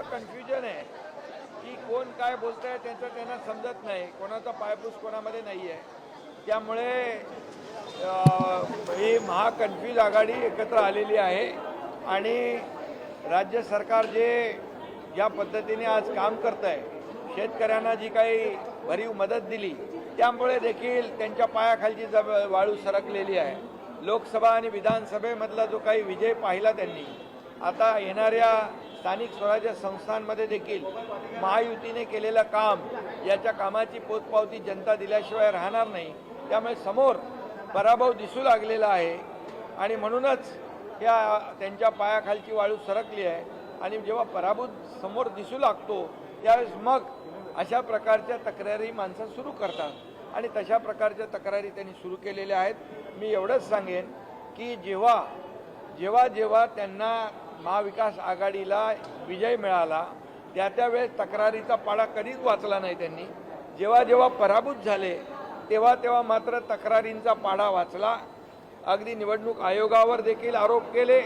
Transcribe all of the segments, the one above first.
एवढं कन्फ्युजन आहे की कोण काय बोलत आहे त्यांचं त्यांना समजत नाही. कोणाचा पायपूस कोणामध्ये नाही आहे त्यामुळे ही महाकन्फ्यूज आघाडी एकत्र आलेली आहे आणि राज्य सरकार जे ज्या पद्धतीने आज काम करत आहे शेतकऱ्यांना जी काही भरीव मदत दिली त्यामुळे देखील त्यांच्या पायाखालची जब वाळू सरकलेली आहे. लोकसभा आणि विधानसभेमधला जो काही विजय पाहिला त्यांनी आता येणाऱ्या स्थानिक स्वराज्य संस्थांमध्ये देखील महायुतीने केलेलं काम याच्या कामाची पोचपावती जनता दिल्याशिवाय राहणार नाही. त्यामुळे समोर पराभव दिसू लागलेला आहे. आणि म्हणूनच या त्यांच्या पायाखालची वाळू सरकली आहे. आणि जेव्हा पराभूत समोर दिसू लागतो त्यावेळेस मग अशा प्रकारच्या तक्रारी माणसं सुरू करतात. आणि तशा प्रकारच्या तक्रारी त्यांनी सुरू केलेल्या आहेत. मी एवढंच सांगेन की जेव्हा जेव्हा जेव्हा त्यांना महाविकास आघाडीला विजय मिळाला. त्या त्यावेळेस तक्रारीचा पाडा कधीच वाचला नाही त्यांनी. जेव्हा जेव्हा पराभूत झाले तेव्हा तेव्हा मात्र तक्रारींचा पाडा वाचला. अगदी निवडणूक आयोगावर देखील आरोप केले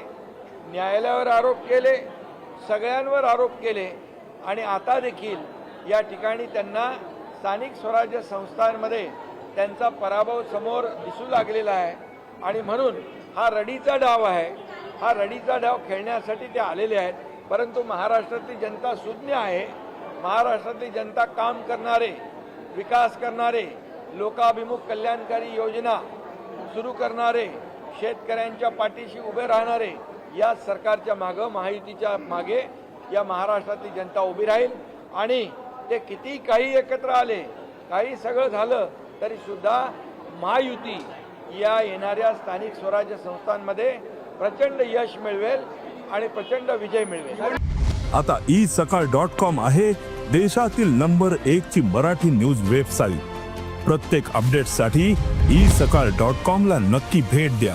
न्यायालयावर आरोप केले सगळ्यांवर आरोप केले. आणि आता देखील या ठिकाणी त्यांना स्थानिक स्वराज्य संस्थांमध्ये त्यांचा पराभव समोर दिसू लागलेला आहे. आणि म्हणून हा रडीचा डाव आहे. हा रडीचा डाव खेळण्यासाठी ते आलेले आहेत. परंतु महाराष्ट्रातली जनता सुज्ञ आहे. महाराष्ट्रातली जनता काम करणारे विकास करणारे लोकाभिमुख कल्याणकारी योजना सुरू करणारे शेतकऱ्यांच्या पाठीशी उभे राहणारे या सरकारच्या मागं महायुतीच्या मागे या महाराष्ट्रातली जनता उभी राहील. आणि ते किती काही एकत्र आले काही सगळं झालं तरी सुद्धा महायुती या येणाऱ्या स्थानिक स्वराज्य संस्थांमध्ये प्रचंड यश मिळवेल आणि प्रचंड विजय मिळवेल. आता ई सकाळ डॉट कॉम आहे देशातील नंबर एक ची मराठी न्यूज वेबसाईट प्रत्येक अपडेटसाठी ई सकाळ डॉट कॉम ला नक्की भेट द्या.